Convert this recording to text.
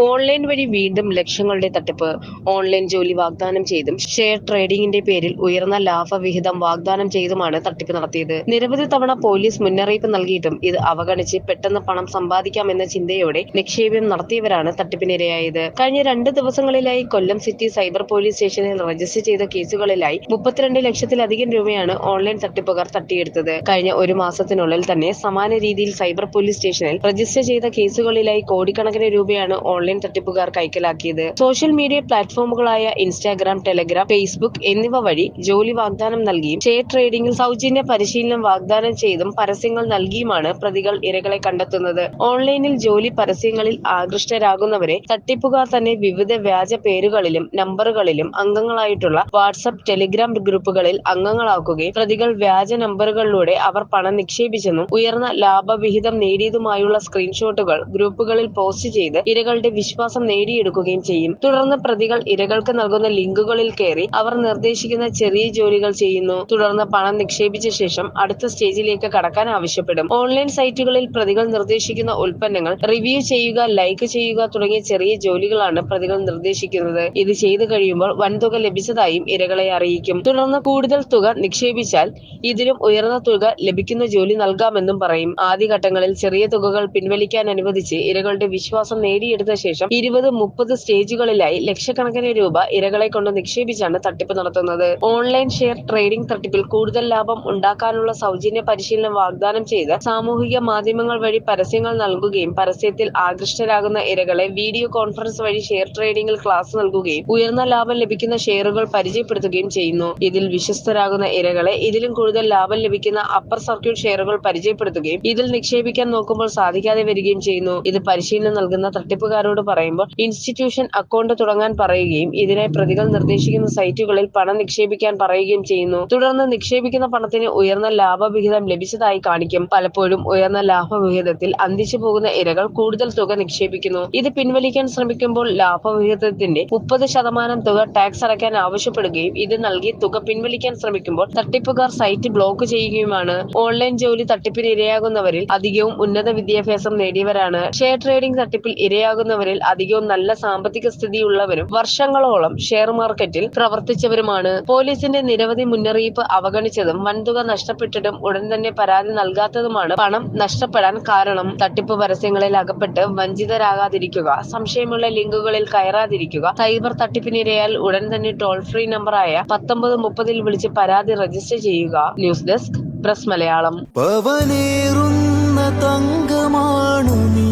Online വഴി വീണ്ടും ലക്ഷങ്ങളുടെ തട്ടിപ്പ്. ഓൺലൈൻ ജോലി വാഗ്ദാനം ചെയ്തും ഷെയർ ട്രേഡിംഗിന്റെ പേരിൽ ഉയർന്ന ലാഭവിഹിതം വാഗ്ദാനം ചെയ്തുമാണ് തട്ടിപ്പ് നടത്തിയത്. നിരവധി തവണ പോലീസ് മുന്നറിയിപ്പ് നൽകിയിട്ടും ഇത് അവഗണിച്ച് പെട്ടെന്ന് പണം സമ്പാദിക്കാമെന്ന ചിന്തയോടെ നിക്ഷേപം നടത്തിയവരാണ് തട്ടിപ്പിനിരയായത്. കഴിഞ്ഞ രണ്ട് ദിവസങ്ങളിലായി കൊല്ലം സിറ്റി സൈബർ പോലീസ് സ്റ്റേഷനിൽ രജിസ്റ്റർ ചെയ്ത കേസുകളിലായി മുപ്പത്തിരണ്ട് ലക്ഷത്തിലധികം രൂപയാണ് ഓൺലൈൻ തട്ടിപ്പുകാർ തട്ടിയെടുത്തത്. കഴിഞ്ഞ ഒരു മാസത്തിനുള്ളിൽ തന്നെ സമാന രീതിയിൽ സൈബർ പോലീസ് സ്റ്റേഷനിൽ രജിസ്റ്റർ ചെയ്ത കേസുകളിലായി കോടിക്കണക്കിന് രൂപയാണ് ഓൺലൈൻ തട്ടിപ്പുകാർ കൈക്കലാക്കിയത് സോഷ്യൽ മീഡിയ പ്ലാറ്റ്ഫോമുകളായ ഇൻസ്റ്റാഗ്രാം ടെലഗ്രാം ഫേസ്ബുക്ക് എന്നിവ വഴി ജോലി വാഗ്ദാനം നൽകിയും ഷെയർ ട്രേഡിംഗിൽ സൗജന്യ പരിശീലനം വാഗ്ദാനം ചെയ്തും പരസ്യങ്ങൾ നൽകിയുമാണ് പ്രതികൾ ഇരകളെ കണ്ടെത്തുന്നത്. ഓൺലൈനിൽ ജോലി പരസ്യങ്ങളിൽ ആകൃഷ്ടരാകുന്നവരെ തട്ടിപ്പുകാർ തന്നെ വിവിധ വ്യാജ പേരുകളിലും നമ്പറുകളിലും അംഗങ്ങളായിട്ടുള്ള വാട്സപ്പ് ടെലിഗ്രാം ഗ്രൂപ്പുകളിൽ അംഗങ്ങളാക്കുകയും പ്രതികൾ വ്യാജ നമ്പറുകളിലൂടെ അവർ പണം നിക്ഷേപിച്ചെന്നും ഉയർന്ന ലാഭവിഹിതം നേടിയതുമായുള്ള സ്ക്രീൻഷോട്ടുകൾ ഗ്രൂപ്പുകളിൽ പോസ്റ്റ് ചെയ്ത് ഇരകളുടെ വിശ്വാസം നേടിയെടുക്കുകയും ചെയ്യും. തുടർന്ന് പ്രതികൾ ഇരകൾക്ക് നൽകുന്ന ലിങ്കുകളിൽ കയറി അവർ നിർദ്ദേശിക്കുന്ന ചെറിയ ജോലികൾ ചെയ്യുന്നു. തുടർന്ന് പണം നിക്ഷേപിച്ച ശേഷം അടുത്ത സ്റ്റേജിലേക്ക് കടക്കാൻ ആവശ്യപ്പെടും. ഓൺലൈൻ സൈറ്റുകളിൽ പ്രതികൾ നിർദ്ദേശിക്കുന്ന ഉൽപ്പന്നങ്ങൾ റിവ്യൂ ചെയ്യുക ലൈക്ക് ചെയ്യുക തുടങ്ങിയ ചെറിയ ജോലികളാണ് പ്രതികൾ നിർദ്ദേശിക്കുന്നത്. ഇത് ചെയ്തു കഴിയുമ്പോൾ വൻതുക ലഭിച്ചതായും ഇരകളെ അറിയിക്കും. തുടർന്ന് കൂടുതൽ തുക നിക്ഷേപിച്ചാൽ ഇതിലും ഉയർന്ന തുക ലഭിക്കുന്ന ജോലി നൽകാമെന്നും പറയും. ആദ്യഘട്ടങ്ങളിൽ ചെറിയ തുകകൾ പിൻവലിക്കാൻ അനുവദിച്ച് ഇരകളുടെ വിശ്വാസം നേടിയെടുത്ത ശേഷം ഇരുപത് മുപ്പത് സ്റ്റേജുകളിലായി ലക്ഷക്കണക്കിന് രൂപ ഇരകളെ കൊണ്ട് നിക്ഷേപിച്ചാണ് തട്ടിപ്പ് നടത്തുന്നത്. ഓൺലൈൻ ഷെയർ ട്രേഡിംഗ് തട്ടിപ്പിൽ കൂടുതൽ ലാഭം ഉണ്ടാക്കാനുള്ള സൗജന്യ പരിശീലനം വാഗ്ദാനം ചെയ്ത് സാമൂഹിക മാധ്യമങ്ങൾ വഴി പരസ്യങ്ങൾ നൽകുകയും പരസ്യത്തിൽ ആകൃഷ്ടരാകുന്ന ഇരകളെ വീഡിയോ കോൺഫറൻസ് വഴി ഷെയർ ട്രേഡിംഗിൽ ക്ലാസ് നൽകുകയും ഉയർന്ന ലാഭം ലഭിക്കുന്ന ഷെയറുകൾ പരിചയപ്പെടുത്തുകയും ചെയ്യുന്നു. ഇതിൽ വിശ്വസ്തരാകുന്ന ഇരകളെ ഇതിലും കൂടുതൽ ലാഭം ലഭിക്കുന്ന അപ്പർ സർക്യൂട്ട് ഷെയറുകൾ പരിചയപ്പെടുത്തുകയും ഇതിൽ നിക്ഷേപിക്കാൻ നോക്കുമ്പോൾ സാധിക്കാതെ വരികയും ചെയ്യുന്നു. ഇത് പരിശീലനം നൽകുന്ന തട്ടിപ്പുകാരോട് പറയുമ്പോൾ ഇൻസ്റ്റിറ്റ്യൂഷൻ അക്കൗണ്ട് തുടങ്ങാൻ പറയുകയും ഇതിനായി പ്രതികൾ നിർദ്ദേശിക്കുന്ന സൈറ്റുകളിൽ പണം നിക്ഷേപിക്കാൻ പറയുകയും ചെയ്യുന്നു. തുടർന്ന് നിക്ഷേപിക്കുന്ന പണത്തിന് ഉയർന്ന ലാഭവിഹിതം ലഭിച്ചതായി കാണിക്കും. പലപ്പോഴും ഉയർന്ന ലാഭവിഹിതത്തിൽ അന്തിച്ചു പോകുന്ന ഇരകൾ കൂടുതൽ തുക നിക്ഷേപിക്കുന്നു. ഇത് പിൻവലിക്കാൻ ശ്രമിക്കുമ്പോൾ ലാഭവിഹിതത്തിന്റെ മുപ്പത് ശതമാനം തുക ടാക്സ് അടയ്ക്കാൻ ആവശ്യപ്പെടുകയും ഇത് നൽകി തുക പിൻവലിക്കാൻ ശ്രമിക്കുമ്പോൾ തട്ടിപ്പുകാർ സൈറ്റ് ബ്ലോക്ക് ചെയ്യുകയുമാണ്. ഓൺലൈൻ ജോലി തട്ടിപ്പിന് ഇരയാകുന്നവരിൽ അധികവും ഉന്നത വിദ്യാഭ്യാസം നേടിയവരാണ്. ഷെയർ ട്രേഡിംഗ് തട്ടിപ്പിൽ ഇരയാകുന്നവരിൽ അധികവും നല്ല സാമ്പത്തിക സ്ഥിതിയുള്ളവരും വർഷങ്ങളോളം ഷെയർ മാർക്കറ്റിൽ പ്രവർത്തിച്ചവരുമാണ്. പോലീസിന്റെ നിരവധി മുന്നറിയിപ്പ് അവഗണിച്ചതും വൻതുക നഷ്ടപ്പെട്ടിട്ടും ഉടൻ തന്നെ പരാതി നൽകാത്തതുമാണ് പണം നഷ്ടപ്പെടാൻ കാരണം. തട്ടിപ്പ് പരസ്യങ്ങളിൽ അകപ്പെട്ട് വഞ്ചിതരാകാതിരിക്കുക സംശയമുള്ള ലിങ്കുകളിൽ കയറാതിരിക്കുക സൈബർ തട്ടിപ്പിനിരയാൽ ഉടൻ തന്നെ ടോൾ ഫ്രീ നമ്പറായ പത്തൊമ്പത് മുപ്പതിൽ വിളിച്ച് പരാതി രജിസ്റ്റർ ചെയ്യുക. News desk press Malayalam. തങ്കമാണു നീ.